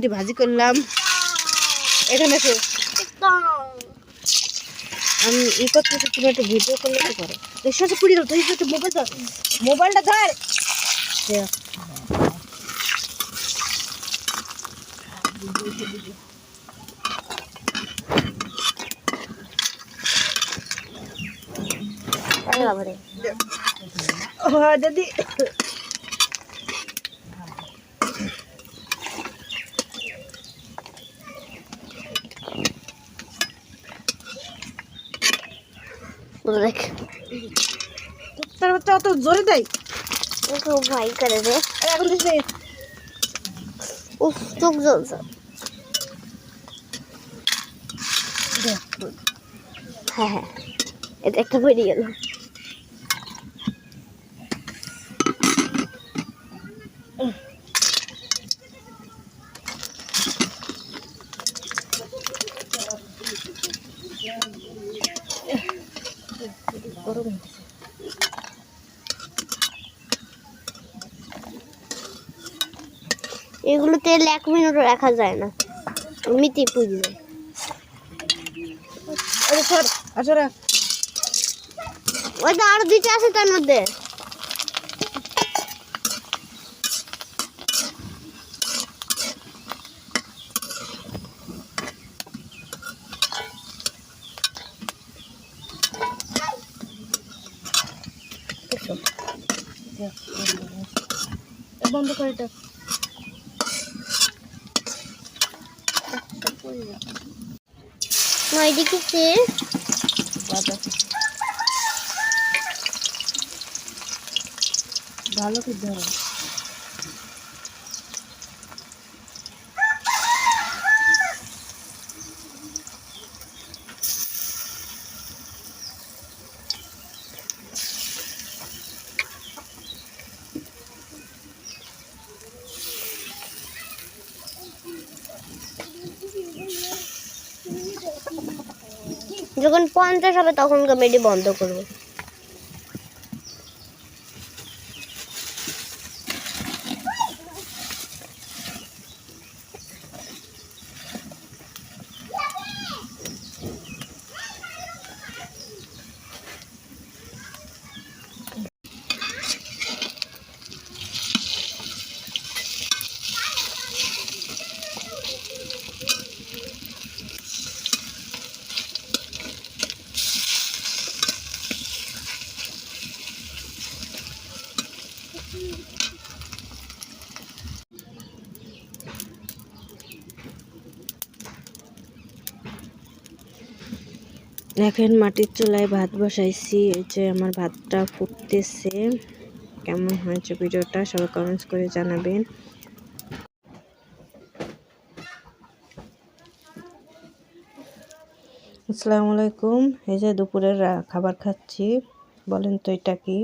দিয়ে ভাজি করলাম। এখানে আমি ই করতেছি তুমি একটু ভিডিও করলে তো করো। এর সাথে পুড়ি দাও তুই একটু মোবাইল ধর। মোবাইলটা ধর। দেখ। দেখ। তার বাচ্চা অত জোরে দেয়? খুব ভয় করে রে এখন দিস উফ চোখ জ্বলছে। হ্যাঁ হ্যাঁ। এটা একটা বেরিয়ে গেল। গরম হইতেছে। এগুলো তেল এক মিনিটও রাখা যায় না। এমনিতে পুড়ে যায়। ওই তো আরও দুইটা আছে তার মধ্যে। বন্ধ করে এদিকে সে ভালো কি ধরো। যখন পঞ্চাশ হবে তখন কমেডি বন্ধ করব। এখন মাটির চুলায় ভাত বসাইছি, এই যে আমার ভাতটা ফুটতেছে। কেমন হয়েছে ভিডিওটা সবাই কমেন্টস করে জানাবেন। আসসালামু আলাইকুম, এই যে দুপুরের খাবার খাচ্ছি, বলেন তো এটা কি?